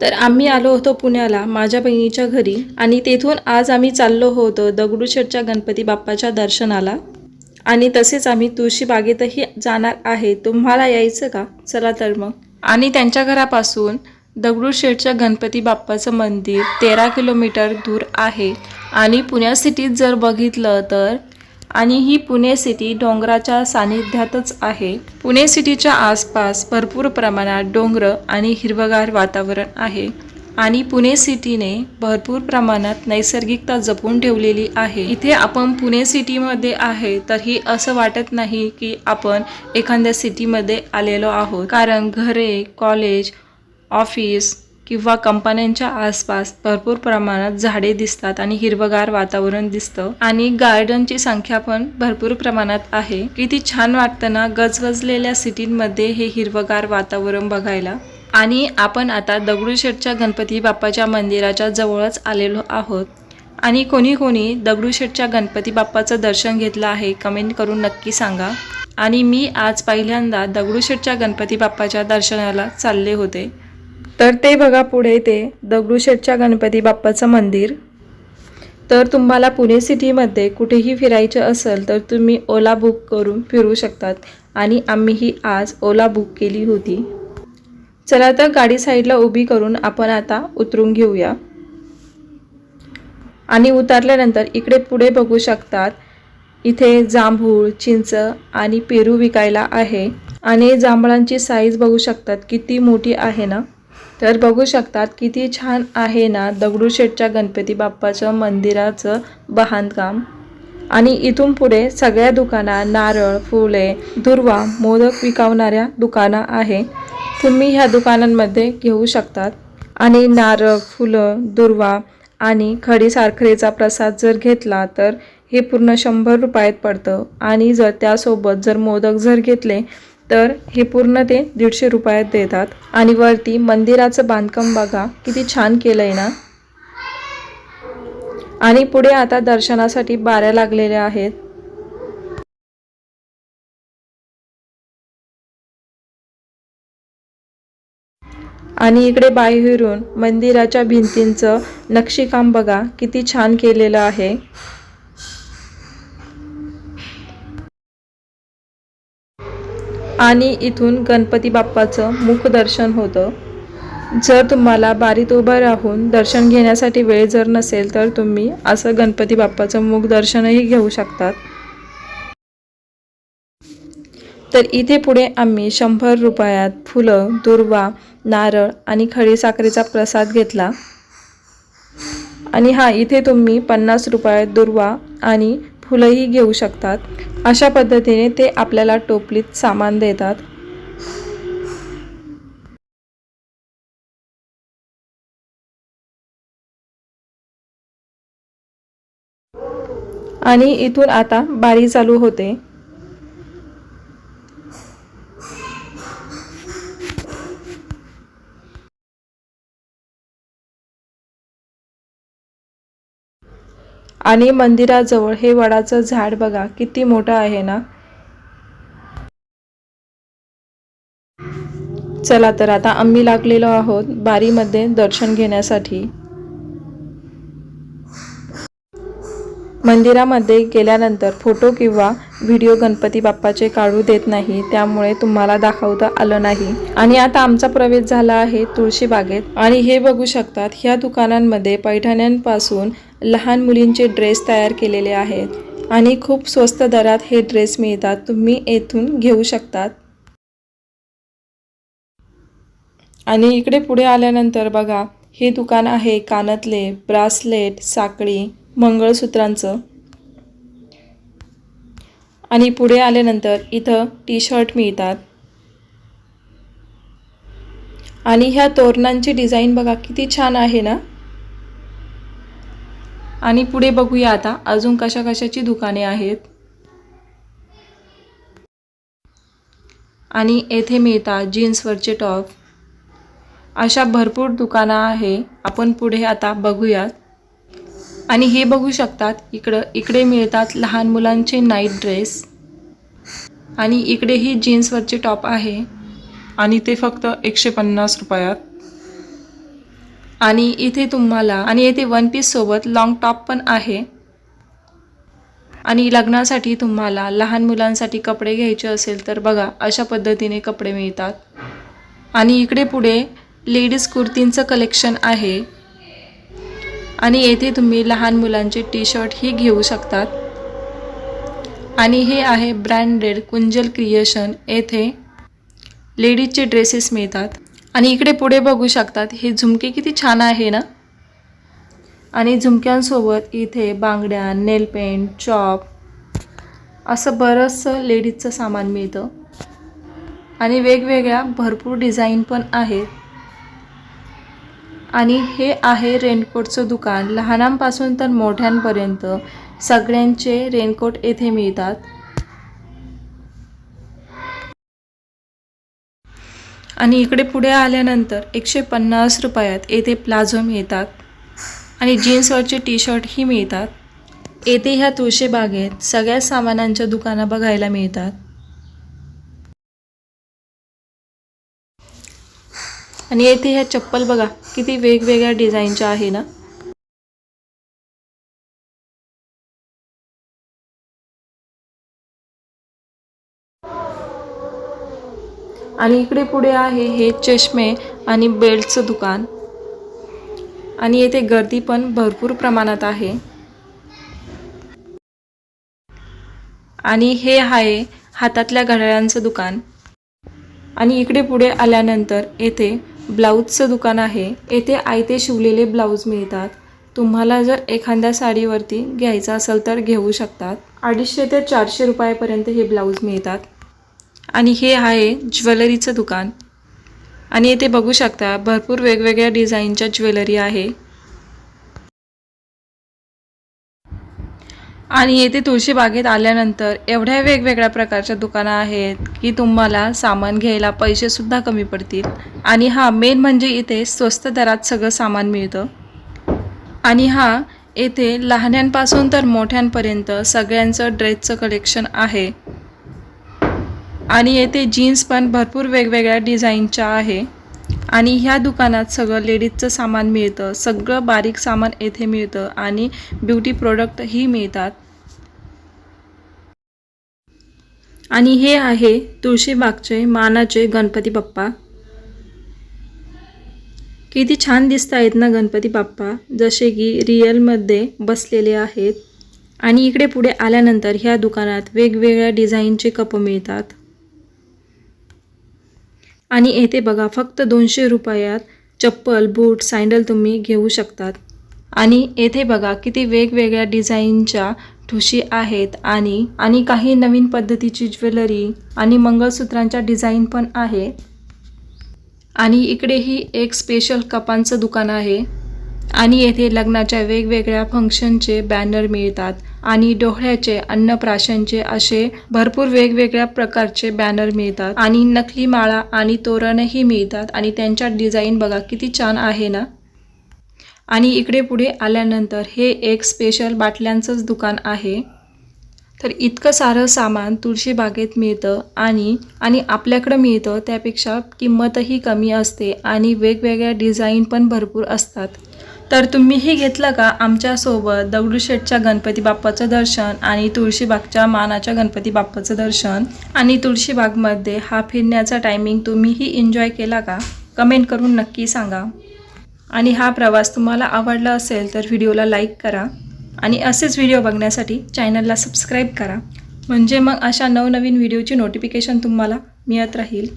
तर आम्ही आलो होतो पुण्याला माझ्या बहिणीच्या घरी. आणि तेथून आज आम्ही चाललो होतो दगडूशेठच्या गणपती बाप्पाच्या दर्शनाला. आणि तसेच आम्ही तुळशीबागेतही जाणार आहे. तुम्हाला यायचं का? चला तर मग. आणि त्यांच्या घरापासून दगडूशेठच्या गणपती बाप्पाचं मंदिर तेरा किलोमीटर दूर आहे. आणि पुण्या सिटीत जर बघितलं तर आणि ही पुणे सिटी डोंगराच्या सानिध्यातच आहे. पुणे सिटीच्या आसपास भरपूर प्रमाणात डोंगर आणि हिरवगार वातावरण आहे आणि पुणे सिटीने भरपूर प्रमाणात नैसर्गिकता जपून ठेवलेली आहे. इथे आपण पुणे सिटीमध्ये आहे तर ही असं वाटत नाही की आपण एखाद्या सिटीमध्ये आलेलो आहोत. कारण घरे कॉलेज ऑफिस किंवा कंपन्यांच्या आसपास भरपूर प्रमाणात झाडे दिसतात आणि हिरवगार वातावरण दिसतं. आणि गार्डनची संख्या पण भरपूर प्रमाणात आहे. किती छान वाटतं ना गजगजलेल्या सिटींमध्ये हे हिरवगार वातावरण बघायला. आणि आपण आता दगडूशेठच्या गणपती बाप्पाच्या मंदिराच्या जवळच आलेलो आहोत. आणि कोणी कोणी दगडूशेठच्या गणपती बाप्पाचं दर्शन घेतलं आहे कमेंट करून नक्की सांगा. आणि मी आज पहिल्यांदा दगडूशेठच्या गणपती बाप्पाच्या दर्शनाला चालले होते. तर ते बघा पुढे ते दगडूशेठच्या गणपती बाप्पाचं मंदिर. तर तुम्हाला पुणे सिटीमध्ये कुठेही फिरायचं असेल तर तुम्ही ओला बुक करून फिरू शकतात. आणि आम्हीही आज ओला बुक केली होती. चला तर गाडी साईडला उभी करून आपण आता उतरून घेऊया. आणि उतरल्यानंतर इकडे पुढे बघू शकतात. इथे जांभूळ चिंच आणि पेरू विकायला आहे. आणि जांभळांची साईज बघू शकतात. किती मोठी आहे ना? तर बघू शकतात किती छान आहे ना दगडूशेठच्या गणपती बाप्पाचं मंदिराचं बांधकाम. आणि इथून पुढे सगळ्या दुकाना नारळ फुले दुर्वा मोदक विकावणाऱ्या दुकानं आहे. तुम्ही ह्या दुकानांमध्ये घेऊ शकतात. आणि नारळ फुलं दुर्वा आणि खडी साखरेचा प्रसाद जर घेतला तर हे पूर्ण शंभर रुपयात पडतं. आणि जर त्यासोबत जर मोदक जर घेतले तर हे पूर्ण ते दीडशे रुपयात देतात. आणि वरती मंदिराचं बांधकाम बघा किती छान केलं आहे ना? आणि पुढे आता दर्शनासाठी बाऱ्या लागलेल्या आहेत. आणि इकडे बाहेरून मंदिराच्या भिंतींचं नक्षीकाम बघा किती छान केलेलं आहे. आणि इथून गणपती बाप्पाचं मुखदर्शन होतं. जर तुम्हाला बारीत उभं राहून दर्शन घेण्यासाठी वेळ जर नसेल तर तुम्ही असं गणपती बाप्पाचं मुखदर्शनही घेऊ शकतात. तर इथे पुढे आम्ही शंभर रुपयात फुलं दुर्वा नारळ आणि खडी साखरेचा प्रसाद घेतला. आणि हा इथे तुम्ही पन्नास रुपयात दुर्वा आणि फुलंही घेऊ शकतात. अशा पद्धतीने ते आपल्याला टोपलीत सामान देतात. आणि इथून आता बारी चालू होते. आणि मंदिराजवळ हे वडाचं झाड बघा किती मोठं आहे ना? चला तर आता आम्ही लागलेलो आहोत बारीमध्ये दर्शन घेण्यासाठी. मंदिरामध्ये गेल्यानंतर फोटो किंवा व्हिडिओ गणपती बाप्पाचे काढू देत नाही त्यामुळे तुम्हाला दाखवता आलं नाही. आणि आता आमचा प्रवेश झाला आहे तुळशी बागेत. आणि हे बघू शकतात ह्या दुकानांमध्ये पैठण्यांपासून लहान मुलींचे ड्रेस तयार केलेले आहेत. आणि खूप स्वस्त दरात हे ड्रेस मिळतात तुम्ही येथून घेऊ शकतात. आणि इकडे पुढे आल्यानंतर बघा हे दुकान आहे कानातले ब्रासलेट साखळी. मंगळसूत्रांचं. आणि पुढे आल्यानंतर इथं टी शर्ट मिळतात. आणि ह्या तोरणांची डिझाईन बघा किती छान आहे ना? आणि पुढे बघूया आता अजून कशा कशाची दुकाने आहेत. आणि येथे मिळतात जीन्सवरचे टॉप. अशा भरपूर दुकानं आहे. आपण पुढे आता बघूयात. आणि हे बघू शकतात इकडं इकडे मिळतात लहान मुलांचे नाईट ड्रेस आणि इकडेही जीन्सवरचे टॉप आहे. आणि ते फक्त एकशे पन्नास रुपयात. आणि इथे तुम्हाला आणि इथे वन पीससोबत लाँग टॉप पण आहे. आणि लग्नासाठी तुम्हाला लहान मुलांसाठी कपडे घ्यायचे असेल तर बघा अशा पद्धतीने कपडे मिळतात. आणि इकडे पुढे लेडीज कुर्तींचं कलेक्शन आहे. आणि येथे तुम्ही लहान मुलांचे टी शर्टही घेऊ शकतात. आणि हे आहे ब्रँडेड कुंजल क्रिएशन. येथे लेडीजचे ड्रेसेस मिळतात. आणि इकडे पुढे बघू शकतात हे झुमके किती छान आहे ना? आणि झुमक्यांसोबत इथे बांगड्या नेल पेंट चॉप असं बरंचसं लेडीजचं सामान मिळतं. आणि वेगवेगळ्या भरपूर डिझाईन पण आहेत. आणि हे आहे रेनकोटचं दुकान. लहानांपासून तर मोठ्यांपर्यंत सगळ्यांचे रेनकोट येथे मिळतात. आणि इकडे पुढे आल्यानंतर एकशे पन्नास रुपयात येथे प्लाझो मिळतात. आणि जीन्सवरचे टी शर्टही मिळतात. येथे ह्या तुळशीबागेत सगळ्या सामानांच्या दुकानं बघायला मिळतात. आणि येथे ह्या चप्पल बघा किती वेगवेगळ्या डिझाईनच्या आहे ना. आणि इकडे पुढे आहे हे चष्मे आणि बेल्टचं दुकान. आणि येथे गर्दी पण भरपूर प्रमाणात आहे. आणि हे आहे हातातल्या घड्याळांचं दुकान. आणि इकडे पुढे आल्यानंतर येथे ब्लाऊजचं दुकान आहे. येथे आयते शिवलेले ब्लाऊज मिळतात. तुम्हाला जर एखाद्या साडीवरती घ्यायचं असेल तर घेऊ शकतात. अडीचशे ते चारशे रुपयापर्यंत हे ब्लाऊज मिळतात. आणि हे आहे ज्वेलरीचं दुकान. आणि येथे बघू शकता भरपूर वेगवेगळ्या डिझाईनच्या ज्वेलरी आहे. आणि येथे तुळशीबागेत आल्यानंतर एवढ्या वेगवेगळ्या प्रकारच्या दुकानं आहेत की तुम्हाला सामान घ्यायला पैसेसुद्धा कमी पडतील. आणि हा मेन म्हणजे इथे स्वस्त दरात सगळं सामान मिळतं. आणि हा येथे लहान्यांपासून तर मोठ्यांपर्यंत सगळ्यांचं ड्रेसचं कलेक्शन आहे. आणि येथे जीन्स पण भरपूर वेगवेगळ्या डिझाईनच्या आहे. आणि ह्या दुकानात सगळं लेडीजचं सामान मिळतं सगळं बारीक सामान येथे मिळतं आणि ब्युटी प्रोडक्टही मिळतात. आणि हे आहे तुळशीबागचे मानाचे गणपती बाप्पा. किती छान दिसत आहेत ना गणपती बाप्पा जसे की रिअलमध्ये बसलेले आहेत. आणि इकडे पुढे आल्यानंतर ह्या दुकानात वेगवेगळ्या डिझाईनचे कप मिळतात. आणि येथे बघा फक्त दोनशे रुपयात चप्पल बूट सँडल तुम्ही घेऊ शकतात. आणि येथे बघा किती वेगवेगळ्या डिझाईनच्या ठुशी आहेत आणि आणि काही नवीन पद्धतीची ज्वेलरी आणि मंगळसूत्रांच्या डिझाईन पण आहे. आणि इकडेही एक स्पेशल कपांचं दुकान आहे. आणि येथे लग्नाच्या वेगवेगळ्या फंक्शनचे बॅनर मिळतात आणि डोहळ्याचे अन्नप्राशनचे असे भरपूर वेगवेगळ्या प्रकारचे बॅनर मिळतात आणि नकली माळा आणि तोरणही मिळतात. आणि त्यांच्या डिझाईन बघा किती छान आहे ना? आणि इकडे पुढे आल्यानंतर हे एक स्पेशल बाटल्यांचंच दुकान आहे. तर इतकं सारं सामान तुळशी बागेत मिळतं आणि आणि आपल्याकडं मिळतं. त्यापेक्षा किंमतही कमी असते आणि वेगवेगळ्या डिझाईन पण भरपूर असतात. तर तुम्हीही घेतलं का आमच्यासोबत दगडूशेठच्या गणपती बाप्पाचं दर्शन आणि तुळशीबागच्या मानाच्या गणपती बाप्पाचं दर्शन आणि तुळशीबागमध्ये हा फिरण्याचा टायमिंग तुम्हीही एन्जॉय केला का? कमेंट करून नक्की सांगा. आणि हा प्रवास तुम्हाला आवडला असेल तर व्हिडिओला लाईक करा आणि असेच व्हिडिओ बघण्यासाठी चॅनलला सबस्क्राईब करा. म्हणजे मग अशा नवनवीन व्हिडिओची नोटिफिकेशन तुम्हाला मिळत राहील.